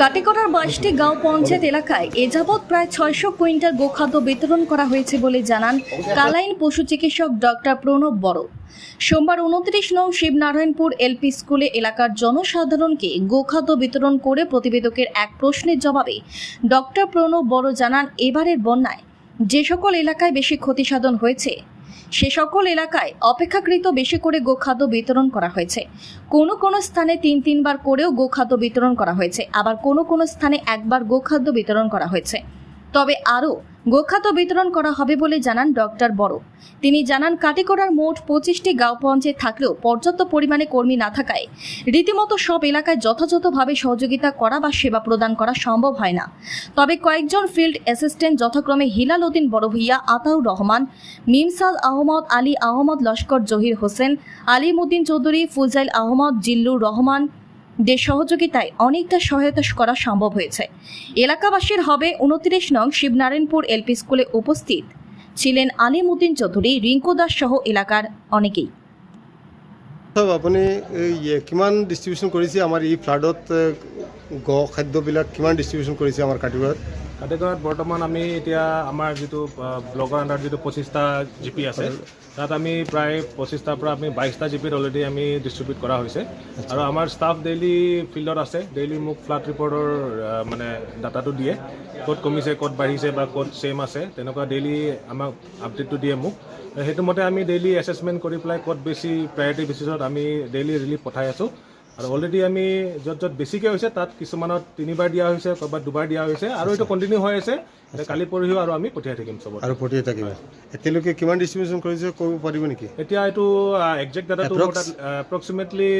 কাটিকড়ার বাইশটি গাঁও পঞ্চায়েত এলাকায় এ যাবৎ প্রায় ছয়শো কুইন্টাল গোখাদ্য বিতরণ করা হয়েছে বলে জানান কালাইন পশু চিকিৎসক ডক্টর প্রণব বড়। সোমবার উনত্রিশ নং শিবনারায়ণপুর এলপি স্কুলে এলাকার জনসাধারণকে গোখাদ্য বিতরণ করে প্রতিবেদকের এক প্রশ্নের জবাবে ডক্টর প্রণব বড় জানান, এবারের বন্যায় যে সকল এলাকায় বেশি ক্ষতিসাধন হয়েছে সে সকল এলাকায় অপেক্ষাকৃত বেশি করে গোখাদ্য বিতরণ করা হয়েছে। কোনো কোনো স্থানে তিন তিনবার করেও গোখাদ্য বিতরণ করা হয়েছে। আবার কোনো কোনো স্থানে একবার গোখাদ্য বিতরণ করা হয়েছে। তবে আরও গোখাদ্য বিতরণ করা হবে বলে জানান ডক্টর বড়। তিনি জানান কাটিকড়ার মোট পঁচিশটি গাঁও পঞ্চায়েত থাকলেও পর্যাপ্ত পরিমাণে কর্মী না থাকায় রীতিমতো সব এলাকায় যথাযথভাবে সহযোগিতা করা বা সেবা প্রদান করা সম্ভব হয় না। তবে কয়েকজন ফিল্ড অ্যাসিস্ট্যান্ট যথাক্রমে হিলাল উদ্দিন বড় ভূঁইয়া, আতাউর রহমান, মিমসাল আহমদ, আলী আহমদ লস্কর জহির হোসেন আলিমুদ্দিন চৌধুরী, ফুজাইল আহমদ, জিল্লুর রহমান দের সহযোগিতায় অনেকটা সহায়তা করা সম্ভব হয়েছে। এলাকাবাসীর হবে উনত্রিশ নং শিবনারায়ণপুর এলপি স্কুলে উপস্থিত ছিলেন আলিম উদ্দিন চৌধুরী, রিঙ্কু দাস সহ এলাকার অনেকেই। চব আপুনি ইয়ে কিমান ডিষ্ট্ৰিবিউশ্যন কৰিছে আমাৰ এই ফ্লাডত গ খাদ্যবিলাক কিমান ডিষ্ট্ৰিবিউশ্যন কৰিছে আমাৰ কাটিগড়াত? কাটিগড়াত বৰ্তমান আমি এতিয়া আমাৰ যিটো ব্লকৰ আণ্ডাৰত যিটো পঁচিছটা জি পি আছে তাত আমি প্ৰায় পঁচিছটাৰ পৰা আমি বাইছটা জি পিত অলৰেডি আমি ডিষ্ট্ৰিবিউট কৰা হৈছে। আৰু আমাৰ ষ্টাফ ডেইলি ফিল্ডত আছে ডেইলি মোক ফ্লাড ৰিপৰ্টৰ মানে ডাটাটো দিয়ে ক'ত কমিছে ক'ত বাঢ়িছে বা ক'ত ছেম আছে তেনেকুৱা ডেইলি আমাক আপডেটটো দিয়ে মোক। সেইটো মতে আমি ডেইলি এছেছমেণ্ট কৰি পেলাই ক'ত বেছি প্ৰায়ৰিটি বেচিছত আমি ডেইলি ৰিলিফ পঠাই আছোঁ। আৰু অলৰেডি আমি য'ত য'ত বেছিকৈ হৈছে তাত কিছুমানত তিনিবাৰ দিয়া হৈছে ক'ৰবাত দুবাৰ দিয়া হৈছে আৰু এইটো কণ্টিনিউ হৈ আছে। কালি পৰহিও আৰু আমি পঠিয়াই থাকিম চবত। আৰু পঠিয়াই থাকিব এতিয়ালৈকে কিমান ডিষ্ট্ৰিবিউশ্যন কৰিছে ক'ব পাৰিব নেকি? এতিয়া এইটো একজেক্ট তাত এপ্ৰক্সিমেটলি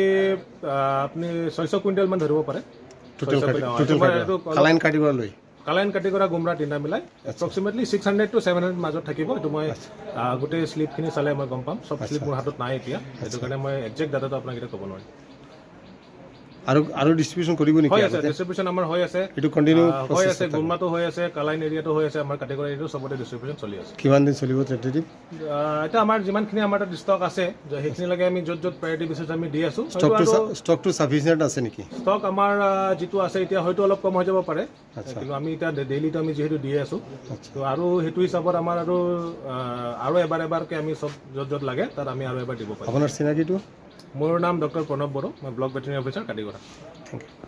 আপুনি ছয়শো কুইণ্টেলমান ধৰিব পাৰে। তোমাৰ এইটো অলপ- কালাইন কালাইন কাটিকৰা গুমৰা তিনিটা মিলাই। Approximately six hundred to seven hundred মাজত থাকিব। এইটো মই গোটেই শ্লিপখিনি চালে মই গম পাম। চব শ্লিপ মোৰ হাতত নাই এতিয়া। সেইটো কাৰণে মই একজেক্ট ডাটাটো আপোনাক এতিয়া ক'ব নোৱাৰিম। আৰু আৰু ডিষ্ট্ৰিবিউশ্যন কৰিব নেকি হৈ আছে ডিষ্ট্ৰিবিউশ্যন আমাৰ হৈ আছে। এইটো কণ্টিনিউ হৈ আছে গুমৰাটো হৈ আছে কালাইন এৰিয়াটো হৈ আছে আমাৰ কাটিকৰা এৰিয়াটো চবতে ডিষ্ট্ৰিবিউশ্যন চলি আছে। কিমান দিন চলিব টেণ্টেটিভ এতিয়া আমাৰ যিমানখিনি আমাৰ তাত ষ্টক আছে যে সেইখিনিলৈকে আমি য'ত য'ত প্ৰায়ৰিটি বেচিছ আমি দি আছোঁ ষ্টকটো ষ্টকটো চাফিচিয়েণ্ট আছে নেকি? ষ্টক আমাৰ যিটো আছে এতিয়া হয়তো অলপ কম হৈ যাব পাৰে। কিন্তু আমি এতিয়া ডেইলিটো আমি যিহেতু দিয়ে আছোঁ তো আৰু সেইটো হিচাপত আমাৰ আৰু আৰু এবাৰ এবাৰকৈ আমি চব য'ত য'ত লাগে তাত আমি আৰু এবাৰ দিব পাৰিম। আপোনাৰ চিনাকিটো? মোৰ নাম ডক্টৰ প্ৰণৱ বড়ো মই block veterinary officer Katigorah thank you